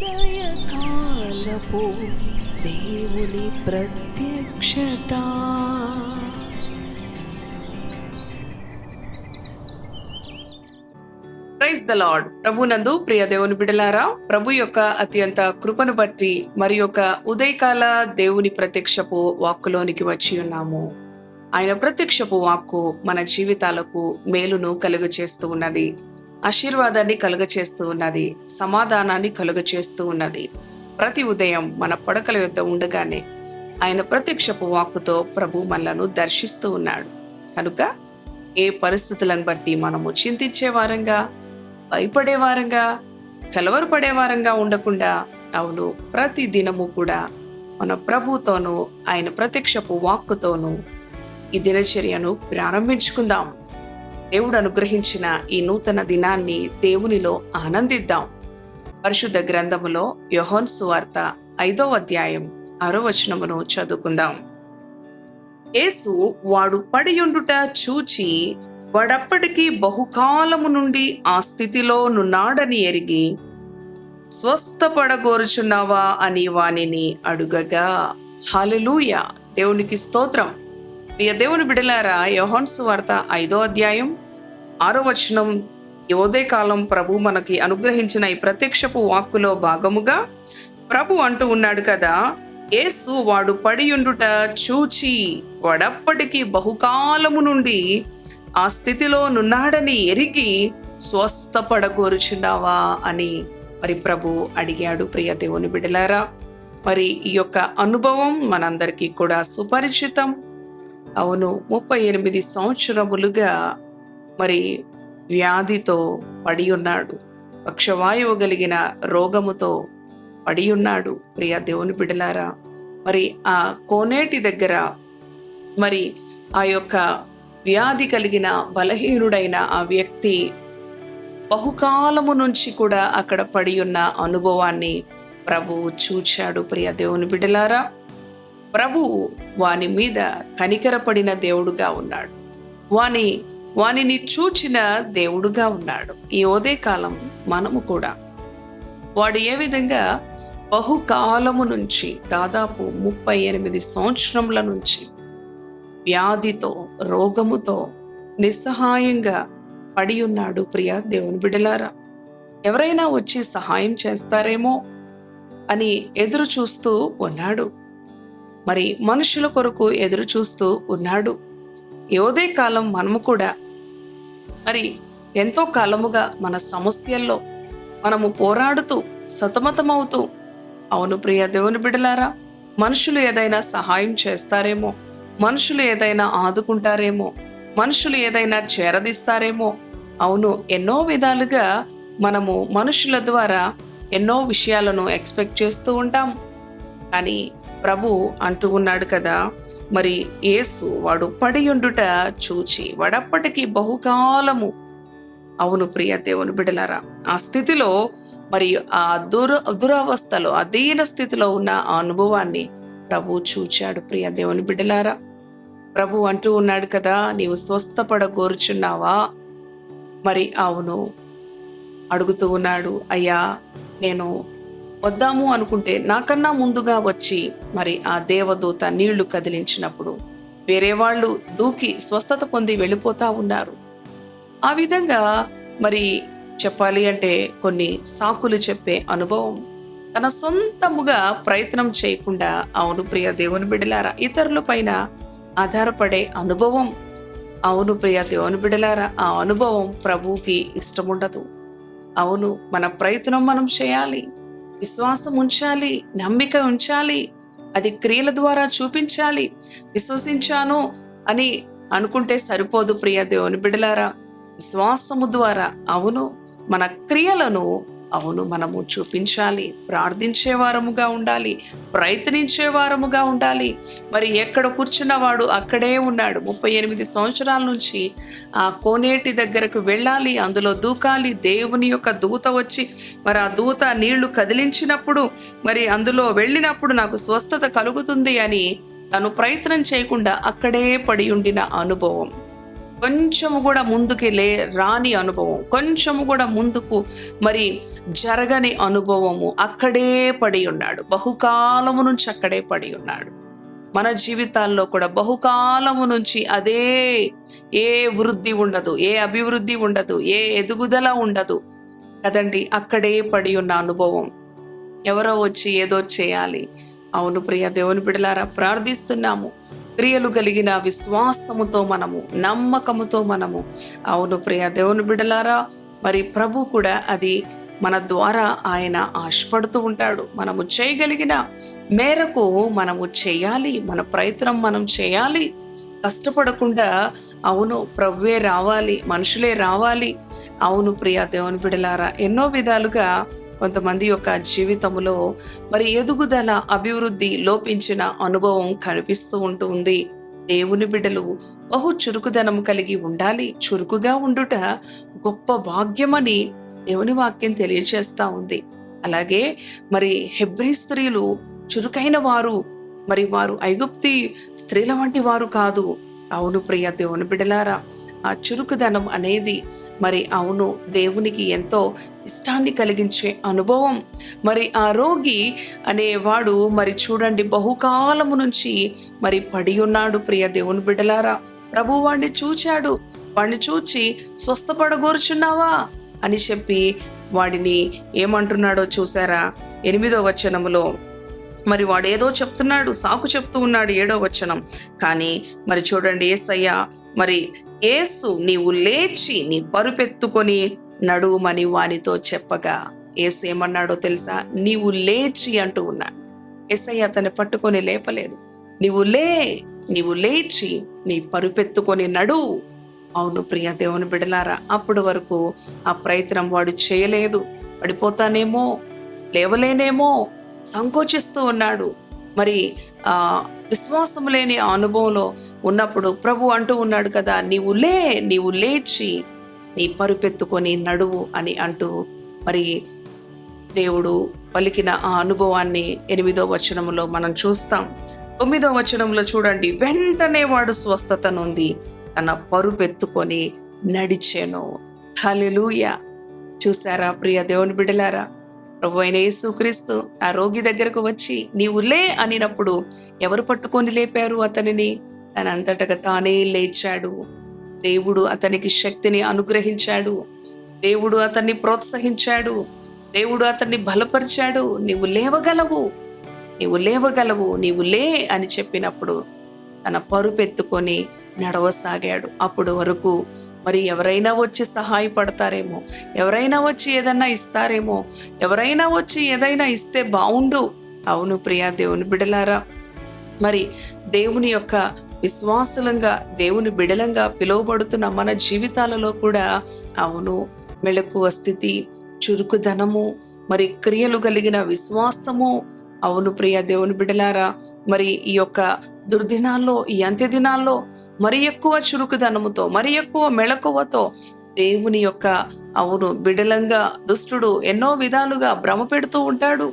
ఉదయకాలపు దేవుని ప్రత్యక్షత. ప్రైజ్ ద లార్డ్ ప్రభునందు ప్రియ దేవుని బిడలారా ప్రభు యొక్క అత్యంత కృపను బట్టి మరి యొక్క ఉదయకాల దేవుని ప్రత్యక్షపు వాక్కులోనికి వచ్చి ఉన్నాము. ఆయన ప్రత్యక్షపు వాక్కు మన జీవితాలకు మేలును కలుగ చేస్తూ ఉన్నది. ఆశీర్వాదాన్ని కలుగచేస్తూ ఉన్నది సమాధానాన్ని కలుగచేస్తూ ఉన్నది. ప్రతి ఉదయం మన పడకల యొద్ద ఉండగానే ఆయన ప్రత్యక్షపు వాక్కుతో ప్రభు మనలను దర్శిస్తూ ఉన్నాడు. కనుక ఏ పరిస్థితులను బట్టి మనము చింతించే వారంగా భయపడే వారంగా కలవరపడే వారంగా ఉండకుండా అవును ప్రతి దినము కూడా మన ప్రభుతోనూ ఆయన ప్రత్యక్షపు వాక్కుతోనూ ఈ దినచర్యను ప్రారంభించుకుందాం. దేవుడు అనుగ్రహించిన ఈ నూతన దినాన్ని దేవునిలో ఆనందిద్దాం. పరిశుద్ధ గ్రంథములో యోహోన్ సువార్త ఐదో అధ్యాయం ఆరో వచనమును చదువుకుందాం. యేసు వాడు పడియుండుట చూచి వాడప్పటికి బహుకాలము నుండి ఆ స్థితిలో నున్నాడని ఎరిగి స్వస్థపడగోరుచున్నావా? అని వానిని అడుగగా హల్లెలూయ! దేవునికి స్తోత్రం! ప్రియ దేవుని బిడలారా యోహాన్ సువార్త ఐదో అధ్యాయం ఆరో వచనం కాలం ప్రభు మనకి అనుగ్రహించిన ఈ ప్రత్యక్షపు వాక్కులో భాగముగా ప్రభు అంటూ ఉన్నాడు కదా యేసు వాడు పడియుండుట చూచి వాడప్పటికి బహుకాలము నుండి ఆ స్థితిలో నున్నాడని ఎరిగి స్వస్థపడగోరుచున్నావా అని మరి ప్రభు అడిగాడు ప్రియ దేవుని బిడలారా. మరి ఈ యొక్క అనుభవం మనందరికీ కూడా సుపరిచితం. అవును ముప్పై ఎనిమిది సంవత్సరములుగా మరి వ్యాధితో పడి ఉన్నాడు పక్షవాయువు కలిగిన రోగముతో పడి ఉన్నాడు ప్రియ దేవుని బిడలారా మరి ఆ కోనేటి దగ్గర మరి ఆ యొక్క వ్యాధి కలిగిన బలహీనుడైన ఆ వ్యక్తి బహుకాలము నుంచి కూడా అక్కడ పడి ఉన్న అనుభవాన్ని ప్రభువు చూచాడు. ప్రియ దేవుని బిడలారా ప్రభువు వాని మీద కనికరపడిన దేవుడుగా ఉన్నాడు. వాని వానిని చూచిన దేవుడుగా ఉన్నాడు. ఈ ఓదే కాలం మనము కూడా. వాడు ఏ విధంగా బహుకాలము నుంచి దాదాపు ముప్పై ఎనిమిది సంవత్సరముల నుంచి వ్యాధితో రోగముతో నిస్సహాయంగా పడి ఉన్నాడు ప్రియ దేవుని బిడలారా. ఎవరైనా వచ్చి సహాయం చేస్తారేమో అని ఎదురు చూస్తూ ఉన్నాడు. మరి మనుషుల కొరకు ఎదురు చూస్తూ ఉన్నాడు. యోదే కాలం మనము కూడా మరి ఎంతో కాలముగా మన సమస్యల్లో మనము పోరాడుతూ సతమతమవుతూ అవును ప్రియ దేవుని బిడలారా మనుషులు ఏదైనా సహాయం చేస్తారేమో మనుషులు ఏదైనా ఆదుకుంటారేమో మనుషులు ఏదైనా చేరదీస్తారేమో అవును ఎన్నో విధాలుగా మనము మనుషుల ద్వారా ఎన్నో విషయాలను ఎక్స్పెక్ట్ చేస్తూ ఉంటాం. కానీ ప్రభు అంటూ ఉన్నాడు కదా. మరి యేసు వాడు పడియుండుట చూచి వాడప్పటికీ బహుకాలము. అవును ప్రియ దేవుని బిడలారా ఆ స్థితిలో మరి ఆ దుర దురవస్థలో అధీన స్థితిలో ఉన్న ఆ అనుభవాన్ని ప్రభు చూచాడు ప్రియ దేవుని బిడ్డలారా ప్రభు అంటూ ఉన్నాడు కదా నీవు స్వస్థపడ కోరుచున్నావా మరి అవును అడుగుతూ ఉన్నాడు అయ్యా నేను వద్దాము అనుకుంటే నాకన్నా ముందుగా వచ్చి మరి ఆ దేవదూత నీళ్ళు కదిలించినప్పుడు వేరే వాళ్ళు దూకి స్వస్థత పొంది వెళ్ళిపోతా ఉన్నారు. ఆ విధంగా మరి చెప్పాలి అంటే కొన్ని సాకులు చెప్పే అనుభవం. తన సొంతముగా ప్రయత్నం చేయకుండా అవును ప్రియ దేవుని బిడలారా ఇతరుల పైన ఆధారపడే అనుభవం. అవును ప్రియ దేవుని బిడలారా ఆ అనుభవం ప్రభువుకి ఇష్టముండదు. అవును మన ప్రయత్నం మనం చేయాలి. విశ్వాసం ఉంచాలి నమ్మిక ఉంచాలి అది క్రియల ద్వారా చూపించాలి విశ్వసించాను అని అనుకుంటే సరిపోదు ప్రియ దేవుని బిడలారా విశ్వాసము ద్వారా అవును మన క్రియలను అవును మనము చూపించాలి ప్రార్థించే వారముగా ఉండాలి ప్రయత్నించే వారముగా ఉండాలి. మరి ఎక్కడ కూర్చున్నవాడు అక్కడే ఉన్నాడు. ముప్పై ఎనిమిది సంవత్సరాల నుంచి ఆ కోనేటి దగ్గరకు వెళ్ళాలి అందులో దూకాలి. దేవుని యొక్క దూత వచ్చి మరి ఆ దూత నీళ్ళు కదిలించినప్పుడు మరి అందులో వెళ్ళినప్పుడు నాకు స్వస్థత కలుగుతుంది అని తను ప్రయత్నం చేయకుండా అక్కడే పడి ఉండిన అనుభవం. కొంచెము కూడా ముందుకు లే రాని అనుభవం. కొంచెము కూడా ముందుకు మరి జరగని అనుభవము అక్కడే పడి ఉన్నాడు. బహుకాలము నుంచి అక్కడే పడి ఉన్నాడు. మన జీవితాల్లో కూడా బహుకాలము నుంచి అదే ఏ వృద్ధి ఉండదు ఏ అభివృద్ధి ఉండదు ఏ ఎదుగుదల ఉండదు. కదండి అక్కడే పడి ఉన్న అనుభవం. ఎవరో వచ్చి ఏదో చేయాలి. అవును ప్రియ దేవుని బిడలారా ప్రార్థిస్తున్నాము. క్రియలు కలిగిన విశ్వాసముతో మనము నమ్మకముతో మనము. అవును ప్రియ దేవుని బిడలారా మరి ప్రభు కూడా అది మన ద్వారా ఆయన ఆశపడుతూ ఉంటాడు. మనము చేయగలిగిన మేరకు మనము చేయాలి మన ప్రయత్నం మనం చేయాలి. కష్టపడకుండా అవును ప్రభువే రావాలి మనుషులే రావాలి. అవును ప్రియ దేవుని బిడలారా ఎన్నో విధాలుగా కొంతమంది యొక్క జీవితంలో మరి ఎదుగుదల అభివృద్ధి లోపించిన అనుభవం కనిపిస్తూ ఉంటుంది దేవుని బిడ్డలు బహు చురుకుదనం కలిగి ఉండాలి. చురుకుగా ఉండుట గొప్ప భాగ్యమని దేవుని వాక్యం తెలియజేస్తా ఉంది. అలాగే మరి హెబ్రీ స్త్రీలు చురుకైన వారు మరి వారు ఐగుప్తి స్త్రీల వంటి వారు కాదు. అవును ప్రియ దేవుని బిడలారా ఆ చురుకుదనం అనేది మరి అవును దేవునికి ఎంతో ఇష్టాన్ని కలిగించే అనుభవం. మరి ఆ రోగి అనేవాడు మరి చూడండి బహుకాలము నుంచి మరి పడి ఉన్నాడు ప్రియ దేవుని బిడ్డలారా. ప్రభు వాడిని చూచాడు. వాడిని చూచి స్వస్థపడగోరుచున్నావా? అని చెప్పి వాడిని ఏమంటున్నాడో చూసారా ఎనిమిదో వచనములో మరి వాడేదో చెప్తున్నాడు సాకు చెప్తూ ఉన్నాడు ఏడో వచనం. కానీ మరి చూడండి ఏసయ్య మరి ఏసు నీవు లేచి నీ పరుపెత్తుకొని నడుమని వానితో చెప్పగా ఏసు ఏమన్నాడో తెలుసా? నీవు లేచి అంటూ ఉన్నాడు. ఎస్ఐ అతన్ని పట్టుకొని లేపలేదు. నీవు లే నీవు లేచి నీ పరుపెత్తుకొని నడు. అవును ప్రియ దేవుని బిడలారా అప్పటి వరకు ఆ ప్రయత్నం వాడు చేయలేదు. పడిపోతానేమో లేవలేనేమో సంకోచిస్తూ ఉన్నాడు. మరి ఆ విశ్వాసం లేని అనుభవంలో ఉన్నప్పుడు ప్రభు అంటూ ఉన్నాడు కదా నీవు లే నీవు లేచి నీ పరుపెత్తుకొని నడువు అని అంటూ మరి దేవుడు పలికిన ఆ అనుభవాన్ని ఎనిమిదో వచనంలో మనం చూస్తాం. తొమ్మిదో వచనంలో చూడండి వెంటనే వాడు స్వస్థత నొంది తన పరుపెత్తుకొని నడిచెను. హలెలూయ చూసారా ప్రియ దేవుని బిడలారా ప్రభు అయిన యేసుక్రీస్తు ఆ రోగి దగ్గరకు వచ్చి నీవు లే అనినప్పుడు ఎవరు పట్టుకొని లేపారు అతనిని? తనంతటగా తానే లేచాడు. దేవుడు అతనికి శక్తిని అనుగ్రహించాడు. దేవుడు అతన్ని ప్రోత్సహించాడు. దేవుడు అతన్ని బలపరిచాడు. నీవు లేవగలవు. నీవు లేవగలవు. నీవు లే అని చెప్పినప్పుడు తన పరుపెత్తుకొని నడవసాగాడు. అప్పుడు వరకు మరి ఎవరైనా వచ్చి సహాయపడతారేమో? ఎవరైనా వచ్చి ఏదన్నా ఇస్తారేమో? ఎవరైనా వచ్చి ఏదైనా ఇస్తే బాగుండు అవును ప్రియా దేవుని బిడలారా. మరి దేవుని యొక్క విశ్వాసులంగా దేవుని బిడలంగా పిలువబడుతున్న మన జీవితాలలో కూడా అవును. మెళకువ స్థితి చురుకుదనము మరి క్రియలు కలిగిన విశ్వాసము అవును ప్రియ దేవుని బిడలారా. మరి ఈ యొక్క దుర్దినాల్లో ఈ అంత్య దినాల్లో మరి ఎక్కువ చురుకుదనముతో మరి ఎక్కువ మెళకువతో దేవుని యొక్క అవును బిడలంగా దుష్టుడు ఎన్నో విధాలుగా భ్రమ పెడుతూ ఉంటాడు.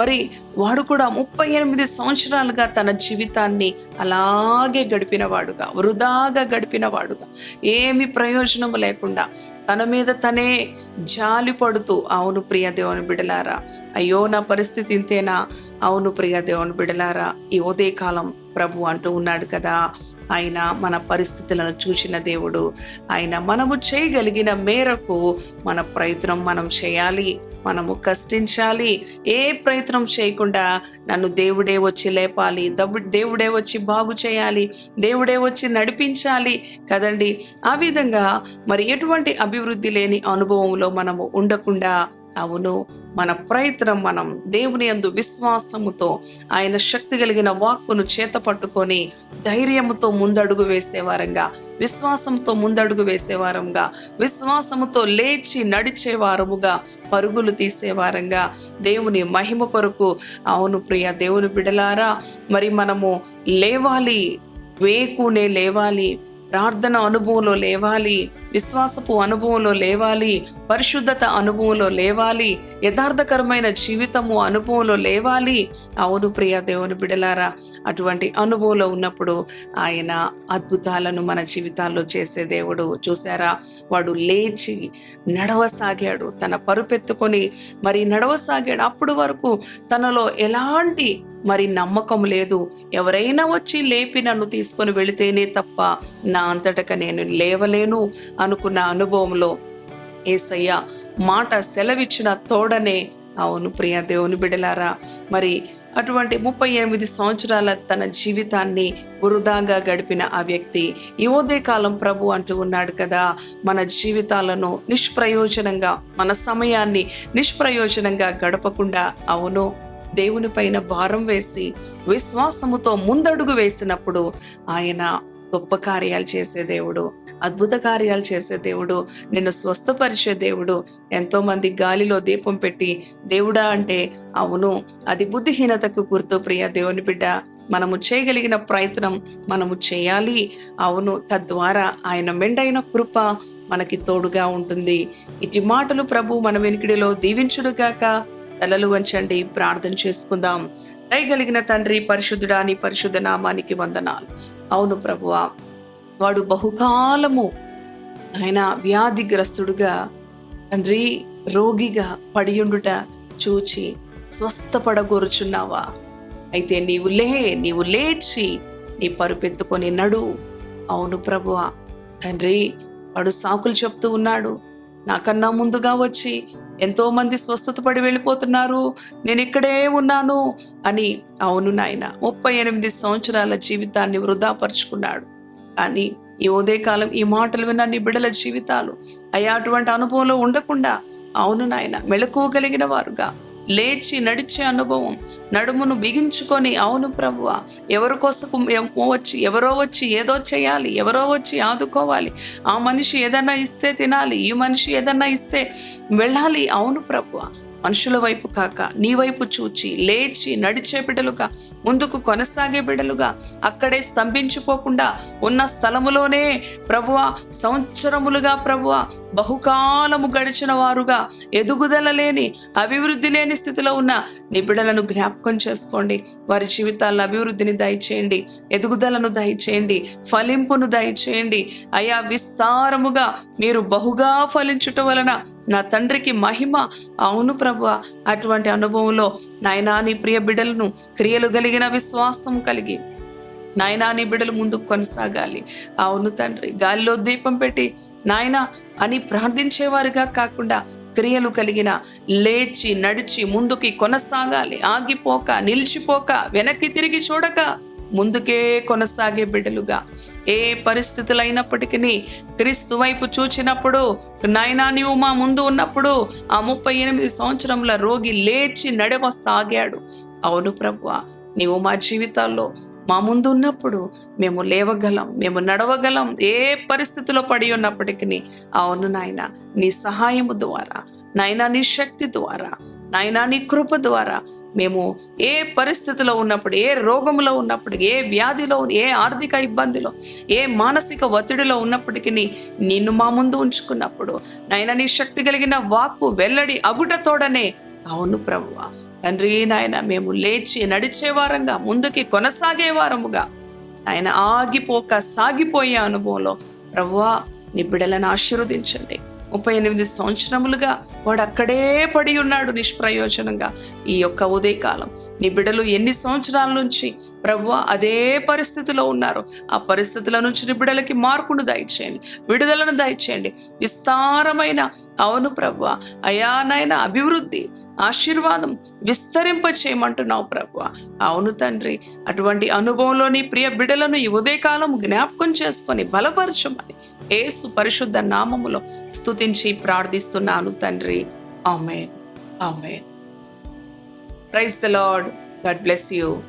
మరి వాడు కూడా ముప్పై ఎనిమిది సంవత్సరాలుగా తన జీవితాన్ని అలాగే గడిపినవాడుగా వృధాగా గడిపినవాడుగా. ఏమి ప్రయోజనం లేకుండా తన మీద తనే జాలి పడుతూ అవును ప్రియ దేవుని బిడలారా అయ్యో నా పరిస్థితి ఇంతేనా? అవును ప్రియ దేవుని బిడలారా ఈ ఉదయకాలం ప్రభు అంటూ ఉన్నాడు కదా. ఆయన మన పరిస్థితులను చూసిన దేవుడు. ఆయన మనము చేయగలిగిన మేరకు మన ప్రయత్నం మనం చేయాలి. మనము కష్టించాలి. ఏ ప్రయత్నం చేయకుండా నన్ను దేవుడే వచ్చి లేపాలి. దబ్బు దేవుడే వచ్చి బాగు చేయాలి. దేవుడే వచ్చి నడిపించాలి కదండి. ఆ విధంగా మరి ఎటువంటి అభివృద్ధి లేని అనుభవంలో మనము ఉండకుండా అవును. మన ప్రయత్నం మనం దేవుని అందు విశ్వాసముతో ఆయన శక్తి కలిగిన వాక్కును చేత పట్టుకొని ధైర్యముతో ముందడుగు వేసేవారంగా విశ్వాసంతో ముందడుగు వేసేవారంగా విశ్వాసముతో లేచి నడిచేవారముగా పరుగులు తీసేవారంగా దేవుని మహిమ కొరకు. అవును ప్రియ దేవుని బిడలారా మరి మనము లేవాలి వేకునే లేవాలి ప్రార్థన అనుభవంలో లేవాలి విశ్వాసపు అనుభవంలో లేవాలి పరిశుద్ధత అనుభవంలో లేవాలి యథార్థకరమైన జీవితము అనుభవంలో లేవాలి. అవును ప్రియ దేవుని బిడలారా అటువంటి అనుభవంలో ఉన్నప్పుడు ఆయన అద్భుతాలను మన జీవితాల్లో చేసే దేవుడు. చూసారా వాడు లేచి నడవసాగాడు. తన పరుపెత్తుకొని మరి నడవసాగాడు. అప్పుడు వరకు తనలో ఎలాంటి మరి నమ్మకం లేదు. ఎవరైనా వచ్చి లేపి నన్ను తీసుకొని వెళితేనే తప్ప నా అంతటక నేను లేవలేను. అనుకున్న అనుభవంలో ఏసయ్య మాట సెలవిచ్చిన తోడనే అవును ప్రియ దేవుని బిడలారా మరి అటువంటి ముప్పై ఎనిమిది సంవత్సరాల తన జీవితాన్ని వృధాగా గడిపిన ఆ వ్యక్తి యువదే కాలం ప్రభు అంటూ ఉన్నాడు కదా. మన జీవితాలను నిష్ప్రయోజనంగా మన సమయాన్ని నిష్ప్రయోజనంగా గడపకుండా అవును దేవుని పైన భారం వేసి విశ్వాసముతో ముందడుగు వేసినప్పుడు ఆయన గొప్ప కార్యాలు చేసే దేవుడు అద్భుత కార్యాలు చేసే దేవుడు నిన్ను స్వస్థపరిచే దేవుడు ఎంతో మంది గాలిలో దీపం పెట్టి దేవుడా అంటే అవును అది బుద్ధిహీనతకు గుర్తు ప్రియ దేవుని బిడ్డ. మనము చేయగలిగిన ప్రయత్నం మనము చేయాలి. అవును తద్వారా ఆయన మెండైన కృప మనకి తోడుగా ఉంటుంది. ఇటు మాటలు ప్రభు మన వెనుకడిలో దీవించుడుగాక తలలు వంచండి ప్రార్థన చేసుకుందాం. దయగలిగిన తండ్రి పరిశుద్ధుడా నీ పరిశుద్ధ నామానికి వందనాలు. అవును ప్రభువా. వాడు బహుకాలము ఆయన వ్యాధిగ్రస్తుడుగా తండ్రి రోగిగా పడియుండుట చూచి స్వస్థపడగోరుచున్నావా? అయితే నీవు లే నీవు లేచి నీ పరుపెత్తుకొని నడు. అవును ప్రభువా. తండ్రి వాడు సాకులు చెప్తూ ఉన్నాడు. నాకన్నా ముందుగా వచ్చి ఎంతో మంది స్వస్థత పడి వెళ్ళిపోతున్నారు. నేను ఇక్కడే ఉన్నాను అని అవును నాయన. ముప్పై ఎనిమిది సంవత్సరాల జీవితాన్ని వృధాపరుచుకున్నాడు. కానీ ఈ ఉదయకాలం ఈ మాటలు విన్న నీ బిడల జీవితాలు అయ్యా అటువంటి అనుభవంలో ఉండకుండా అవును నాయన మెలకువగలిగిన వారుగా. లేచి నడిచే అనుభవం నడుమును బిగించుకొని అవును ప్రభువ ఎవరి కోసం వచ్చి ఎవరో వచ్చి ఏదో చేయాలి ఎవరో వచ్చి ఆదుకోవాలి. ఆ మనిషి ఏదన్నా ఇస్తే తినాలి ఈ మనిషి ఏదన్నా ఇస్తే వెళ్ళాలి అవును ప్రభువ. మనుషుల వైపు కాక నీ వైపు చూచి లేచి నడిచే బిడ్డలుగా ముందుకు కొనసాగే బిడ్డలుగా అక్కడే స్తంభించిపోకుండా ఉన్న స్థలములోనే ప్రభువ సంవత్సరములుగా ప్రభువ బహుకాలము గడిచిన వారుగా ఎదుగుదల లేని అభివృద్ధి లేని స్థితిలో ఉన్న నీ బిడ్డలను జ్ఞాపకం చేసుకోండి. వారి జీవితాల్లో అభివృద్ధిని దయచేయండి ఎదుగుదలను దయచేయండి ఫలింపును దయచేయండి. అయా విస్తారముగా మీరు బహుగా ఫలించుట వలన నా తండ్రికి మహిమ అవును ప్రభు. అటువంటి అనుభవంలో నాయనా నీ ప్రియ బిడ్డలను క్రియలు కలిగిన విశ్వాసం కలిగి. నాయనా నీ బిడ్డలు ముందుకు కొనసాగాలి. అవును తండ్రి గాలిలో దీపం పెట్టి నాయన అని ప్రార్థించేవారుగా కాకుండా క్రియలు కలిగిన లేచి నడిచి ముందుకి కొనసాగాలి. ఆగిపోక నిలిచిపోక వెనక్కి తిరిగి చూడక ముందుకే కొనసాగే బిడ్డలుగా. ఏ పరిస్థితులు అయినప్పటికీ క్రీస్తు వైపు చూచినప్పుడు నాయనా నీవు మా ముందు ఉన్నప్పుడు ఆ ముప్పై ఎనిమిది సంవత్సరంలో రోగి లేచి నడవ సాగాడు అవును ప్రభు నీవు మా జీవితాల్లో మా ముందు ఉన్నప్పుడు మేము లేవగలం మేము నడవగలం ఏ పరిస్థితిలో పడి ఉన్నప్పటికీ అవును నాయన నీ సహాయము ద్వారా నాయన నీ శక్తి ద్వారా నాయన నీ కృప ద్వారా మేము ఏ పరిస్థితిలో ఉన్నప్పుడు ఏ రోగంలో ఉన్నప్పుడు ఏ వ్యాధిలో ఏ ఆర్థిక ఇబ్బందిలో ఏ మానసిక ఒత్తిడిలో ఉన్నప్పటికీ నిన్ను మా ముందు ఉంచుకున్నప్పుడు నాయన నీ శక్తి కలిగిన వాక్కు వెల్లడి అగుటతోడనే అవును ప్రభువ తండ్రి నాయన మేము లేచి నడిచేవారంగా ముందుకి కొనసాగే వారముగా. ఆయన ఆగిపోక సాగిపోయే అనుభవంలో ప్రభువా నీ బిడ్డలను ఆశీర్వదించండి. ముప్పై ఎనిమిది సంవత్సరములుగా వాడు అక్కడే పడి ఉన్నాడు నిష్ప్రయోజనంగా ఈ యొక్క ఉదయకాలం. నీ బిడ్డలు ఎన్ని సంవత్సరాల నుంచి ప్రభు అదే పరిస్థితిలో ఉన్నారు. ఆ పరిస్థితుల నుంచి నీ బిడ్డలకి మార్పును దయచేయండి విడుదలను దయచేయండి. విస్తారమైన అవును ప్రభు అయానైన అభివృద్ధి ఆశీర్వాదం విస్తరింప చేయమంటున్నావు ప్రభు అవును తండ్రి అటువంటి అనుభవంలోని ప్రియ బిడ్డలను ఈ ఉదయకాలం జ్ఞాపకం చేసుకొని బలపరచమని ఏసు పరిశుద్ధ నామములో స్థుతించి ప్రార్థిస్తున్నాను తండ్రి. Amen. Amen. Praise the Lord. God bless you.